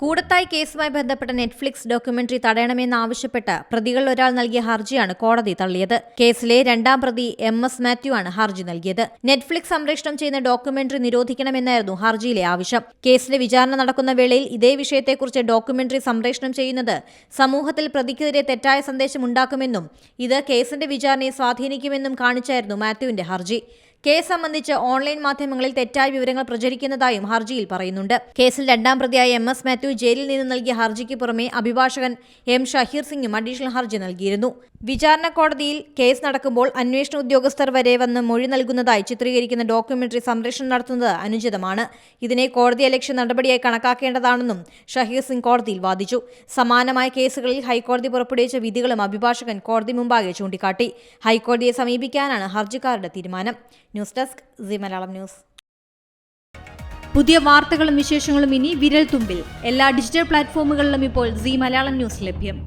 കൂടത്തായി കേസുമായി ബന്ധപ്പെട്ട Netflix documentary തടയണമെന്നാവശ്യപ്പെട്ട് പ്രതികളിൽ ഒരാൾ നൽകിയ ഹർജിയാണ് കോടതി തള്ളിയത്. കേസിലെ രണ്ടാം പ്രതി എം എസ് മാത്യു ആണ് ഹർജി നൽകിയത്. നെറ്റ്ഫ്ലിക്സ് സംപ്രേഷണം ചെയ്യുന്ന ഡോക്യുമെന്ററി നിരോധിക്കണമെന്നായിരുന്നു ഹർജിയിലെ ആവശ്യം. കേസിലെ വിചാരണ നടക്കുന്ന വേളയിൽ ഇതേ വിഷയത്തെക്കുറിച്ച് ഡോക്യുമെന്ററി സംപ്രേഷണം ചെയ്യുന്നത് സമൂഹത്തിൽ പ്രതിക്കെതിരെ തെറ്റായ സന്ദേശം ഉണ്ടാക്കുമെന്നും ഇത് കേസിന്റെ വിചാരണയെ സ്വാധീനിക്കുമെന്നും കാണിച്ചായിരുന്നു മാത്യുവിന്റെ ഹർജി. കേസ് സംബന്ധിച്ച് ഓൺലൈൻ മാധ്യമങ്ങളിൽ തെറ്റായ വിവരങ്ങൾ പ്രചരിക്കുന്നതായും ഹർജിയിൽ പറയുന്നുണ്ട്. കേസിൽ രണ്ടാം പ്രതിയായ എം എസ് മാത്യു ജയിലിൽ നിന്ന് നൽകിയ ഹർജിക്ക് പുറമെ അഭിഭാഷകൻ എം ഷഹീർ സിംഗും അഡീഷണൽ ഹർജി നൽകിയിരുന്നു. വിചാരണ കോടതിയിൽ കേസ് നടക്കുമ്പോൾ അന്വേഷണ ഉദ്യോഗസ്ഥർ വരെ വന്ന് മൊഴി നൽകുന്നതായി ചിത്രീകരിക്കുന്ന ഡോക്യുമെന്ററി സംരക്ഷണം നടത്തുന്നത് അനുചിതമാണ്. ഇതിനെ കോടതി അലക്ഷ്യ നടപടിയായി കണക്കാക്കേണ്ടതാണെന്നും ഷഹീർ സിംഗ് കോടതിയിൽ വാദിച്ചു. സമാനമായ കേസുകളിൽ ഹൈക്കോടതി പുറപ്പെടുവിച്ച വിധികളും അഭിഭാഷകൻ കോടതി മുമ്പാകെ ചൂണ്ടിക്കാട്ടി. ഹൈക്കോടതിയെ സമീപിക്കാനാണ് ഹർജിക്കാരുടെ തീരുമാനം. News desk C Malayalam news. പുതിയ വാർത്തകളും വിശേഷങ്ങളും ഇനി വിരൽ തുമ്പിൽ എല്ലാ ഡിജിറ്റൽ പ്ലാറ്റ്ഫോമുകളിലും ഇപ്പോൾ സി മലയാളം ന്യൂസ് ലഭ്യം.